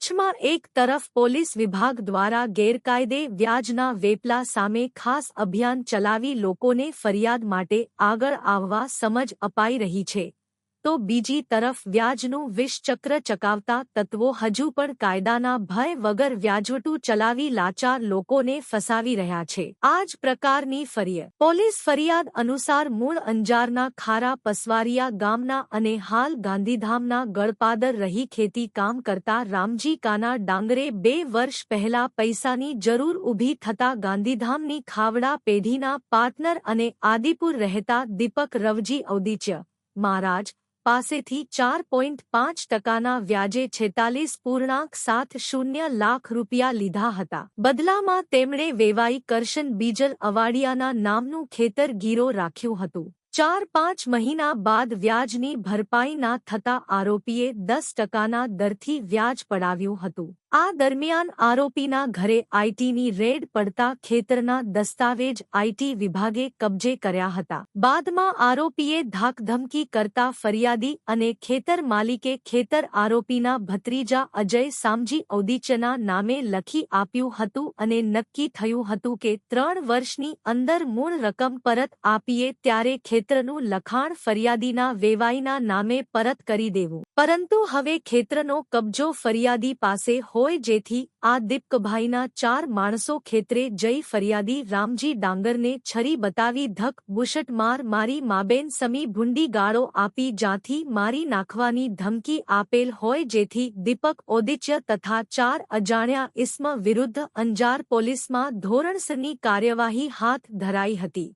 કચ્છમાં એક તરફ પોલીસ વિભાગ દ્વારા ગેરકાયદે વ્યાજના વેપલા સામે ખાસ અભિયાન ચલાવી લોકોને ફરિયાદ માટે આગળ આવવા સમજ અપાઈ રહી છે. તો બીજી તરફ વ્યાજનું વિષચક્ર ચકાવતા તત્વો હજુ પણ કાયદાના ભય વગર વ્યાજવટું ચલાવી લાચાર લોકોને ફસાવી રહ્યા છે. આ જ પ્રકારની ફરિયાદ પોલીસ ફરિયાદ અનુસાર મૂળ અંજારના ખારા પસવારિયા ગામના અને હાલ ગાંધીધામના ગળપાદર રહી ખેતી કામ કરતા રામજી કાના ડાંગરે બે વર્ષ પહેલા પૈસાની જરૂર ઊભી થતા ગાંધીધામની ખાવડા પેઢીના પાર્ટનર અને આદિપુર રહેતા દીપક રવજી ઔદિચ્ય મહારાજ પાસેથી ચાર પોઈન્ટ પાંચ ટકાના વ્યાજે છેતાલીસ પૂર્ણાંક સાત શૂન્ય લાખ રૂપિયા લીધા હતા. બદલામાં તેમણે વેવાઈ કરશન બીજલ અવાડિયાના નામનું ખેતર ગીરો રાખ્યું હતું. ચાર પાંચ મહિના બાદ વ્યાજની ભરપાઈ ના થતા આરોપીએ દસ ટકાના દરથી વ્યાજ પડાવ્યું હતું. આ દરમિયાન આરોપીના ઘરે આઈટીની રેડ પડતા ખેતરના દસ્તાવેજ આઈટી વિભાગે કબજે કર્યા હતા. બાદમાં આરોપીએ ધાકધમકી કરતા ફરિયાદી અને ખેતર માલિકે ખેતર આરોપીના ભત્રીજા અજય સામજી ઔદિચના નામે લખી આપ્યું હતું અને નક્કી થયું હતું કે ત્રણ વર્ષની અંદર મૂળ રકમ પરત આપીએ ત્યારે ખેતરનું લખાણ ફરિયાદીના વેવાઈના નામે પરત કરી દેવું. પરંતુ હવે ખેતરનો કબજો ફરિયાદી પાસે હોય જેથી આ દીપકભાઈના ચાર માણસો ખેતરે જઈ ફરિયાદી રામજી ડાંગરને છરી બતાવી ધક બુશટ માર મારી માબેન સમી ભૂંડી ગાળો આપી જ્યાંથી મારી નાખવાની ધમકી આપેલ હોય જેથી દીપક ઓદિચ્ય તથા ચાર અજાણ્યા ઇસ્મ વિરુદ્ધ અંજાર પોલીસમાં ધોરણસરની કાર્યવાહી હાથ ધરાઈ હતી.